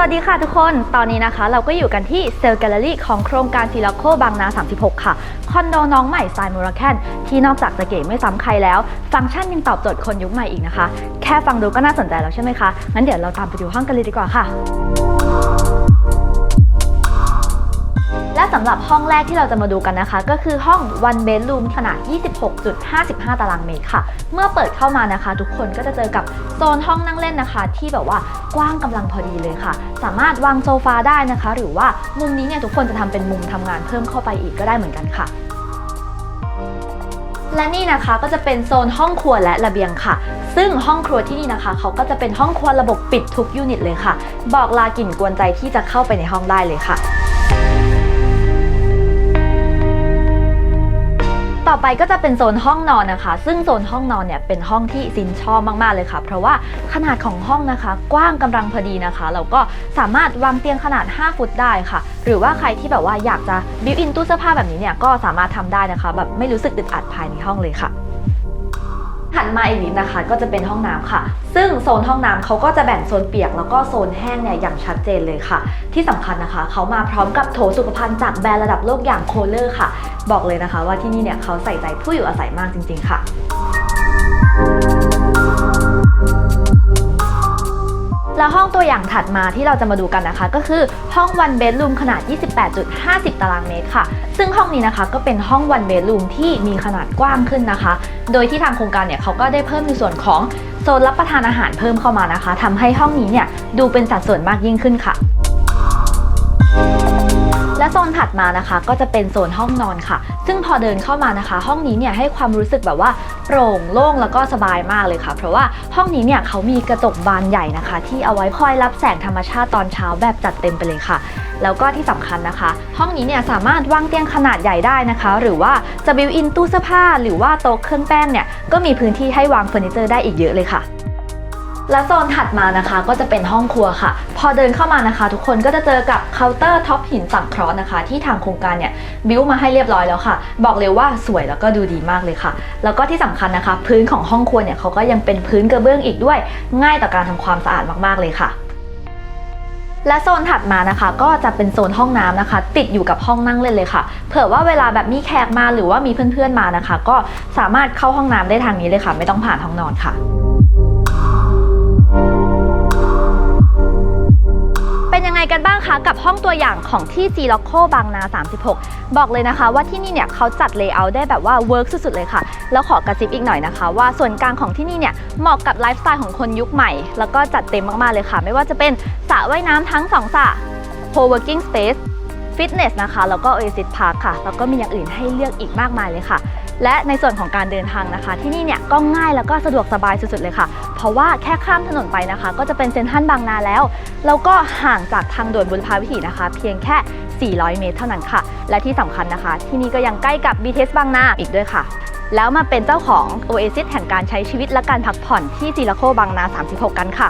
วัสดีค่ะทุกคน ตอนนี้นะคะ เราก็อยู่กันที่เซลล์แกลเลอรี่ของโครงการซีลาโคบางนา 36 ค่ะ คอนโดน้องใหม่สไตล์มูราแคนที่นอกจากจะเก๋ไม่ซ้ำใครแล้ว ฟังก์ชันยังตอบโจทย์คนยุคใหม่อีกนะคะ แค่ฟังดูก็น่าสนใจแล้วใช่ไหมคะ งั้นเดี๋ยวเราตามไปดูห้องกันเลยดีกว่าค่ะ สำหรับห้องแรกที่เราจะมาดูกันนะคะ ก็คือห้อง one bedroom ขนาด 26.55 ตารางเมตรค่ะ เมื่อเปิดเข้ามานะคะ ทุกคนก็จะเจอกับโซนห้องนั่งเล่นนะคะ ที่แบบว่ากว้างกำลังพอดีเลยค่ะ สามารถวางโซฟาได้นะคะ หรือว่ามุมนี้เนี่ยทุกคนจะทำเป็นมุมทำงานเพิ่มเข้าไปอีกก็ได้เหมือนกันค่ะและนี่นะคะก็จะเป็นโซนห้องครัวและระเบียงค่ะ ซึ่งห้องครัวที่นี่นะคะ เขาก็จะเป็นห้องครัวระบบปิดทุกยูนิตเลยค่ะ บอกลากลิ่นกวนใจที่จะเข้าไปในห้องได้เลยค่ะ ต่อไปก็จะเป็นโซนห้องนอนนะคะ ซึ่งโซนห้องนอนเนี่ยเป็นห้องที่ซินชอบมากๆเลยค่ะ เพราะว่าขนาดของห้องนะคะ กว้างกำลังพอดีนะคะแล้วก็สามารถวางเตียงขนาด 5 ฟุตได้ค่ะ หรือว่าใครที่แบบว่าอยากจะบิวอินตู้เสื้อผ้าแบบนี้เนี่ยก็สามารถทำได้นะคะ แบบไม่รู้สึกอึดอัดภายในห้องเลยค่ะ ถัดมาอีกนิดนะคะ ก็จะเป็นห้องน้ำค่ะ ซึ่งโซนห้องน้ำเขาก็จะแบ่งโซนเปียกแล้วก็โซนแห้งเนี่ยอย่างชัดเจนเลยค่ะ ที่สำคัญนะคะเขามาพร้อมกับโถสุขภัณฑ์จากแบรนด์ระดับโลกอย่างโคเลอร์ค่ะ บอกเลยนะคะ ว่าที่นี่เนี่ยเขาใส่ใจผู้อยู่อาศัยมากจริง ๆ ค่ะ แล้วห้องตัวอย่างถัดมาที่เราจะมาดูกันนะคะ ก็คือห้อง one bedroom ขนาด 28.50 ตารางเมตรค่ะ ซึ่งห้องนี้นะคะก็เป็นห้อง one bedroom ที่มีขนาดกว้างขึ้นนะคะ โดยที่ทางโครงการเนี่ยเขาก็ได้เพิ่มในส่วนของโซนรับประทานอาหารเพิ่มเข้ามานะคะทำให้ห้องนี้เนี่ยดูเป็นสัดส่วนมากยิ่งขึ้นค่ะ และโซนถัดมานะคะ ก็จะเป็นโซนห้องนอนค่ะ ซึ่งพอเดินเข้ามานะคะ ห้องนี้เนี่ยให้ความรู้สึกแบบว่าโปร่งโล่งแล้วก็สบายมากเลยค่ะ เพราะว่าห้องนี้เนี่ยเขามีกระจกบานใหญ่นะคะ ที่เอาไว้คอยรับแสงธรรมชาติตอนเช้าแบบจัดเต็มไปเลยค่ะ แล้วก็ที่สำคัญนะคะ ห้องนี้เนี่ยสามารถวางเตียงขนาดใหญ่ได้นะคะ หรือว่าจะบิวอินตู้เสื้อผ้า หรือว่าโต๊ะเครื่องแป้งเนี่ยก็มีพื้นที่ให้วางเฟอร์นิเจอร์ได้อีกเยอะเลยค่ะ และโซนถัดมานะคะก็จะเป็นห้องครัวค่ะ พอเดินเข้ามานะคะ ทุกคนก็จะเจอกับเคาน์เตอร์ท็อปหินสังเคราะห์นะคะ ที่ทางโครงการเนี่ยบิวมาให้เรียบร้อยแล้วค่ะ บอกเลยว่าสวยแล้วก็ดูดีมากเลยค่ะ แล้วก็ที่สำคัญนะคะ พื้นของห้องครัวเนี่ยเขาก็ยังเป็นพื้นกระเบื้องอีกด้วย ง่ายต่อการทำความสะอาดมากๆเลยค่ะและโซนถัดมานะคะ ก็จะเป็นโซนห้องน้ำนะคะ ติดอยู่กับห้องนั่งเล่นเลยค่ะ เผื่อว่าเวลาแบบมีแขกมาหรือว่ามีเพื่อนๆมานะคะ ก็สามารถเข้าห้องน้ำได้ทางนี้เลยค่ะ ไม่ต้องผ่านห้องนอนค่ะ เป็นยังไงกันบ้างคะกับห้องตัวอย่างของที่จีล็อกโคบางนา 36 บอกเลยนะคะว่าที่นี่เนี่ยเขาจัดเลเยอร์ได้แบบว่าเวิร์กสุดๆเลยค่ะ แล้วขอกระซิบอีกหน่อยนะคะ ว่าส่วนกลางของที่นี่เนี่ยเหมาะกับไลฟ์สไตล์ของคนยุคใหม่ แล้วก็จัดเต็มมากๆเลยค่ะ ไม่ว่าจะเป็นสระว่ายน้ำทั้งสองสระ co-working space ฟิตเนสนะคะ แล้วก็ Oasis Park ค่ะ แล้วก็มีอย่างอื่นให้เลือกอีกมากมายเลยค่ะ และในส่วนของการเดินทางนะคะ ที่นี่เนี่ยก็ง่ายแล้วก็สะดวกสบายสุดๆเลยค่ะ เพราะว่าแค่ข้ามถนนไปนะคะ ก็จะเป็นเซ็นทรัลบางนาแล้ว แล้วก็ห่างจากทางด่วนบุรพาวิถีนะคะ เพียงแค่ 400 เมตรเท่านั้นค่ะ และที่สำคัญนะคะ ที่นี่ก็ยังใกล้กับ BTS บางนาอีกด้วยค่ะแล้วมาเป็นเจ้าของ Oasis แห่งการใช้ชีวิตและการพักผ่อนที่จีละโคบางนา 36 กันค่ะ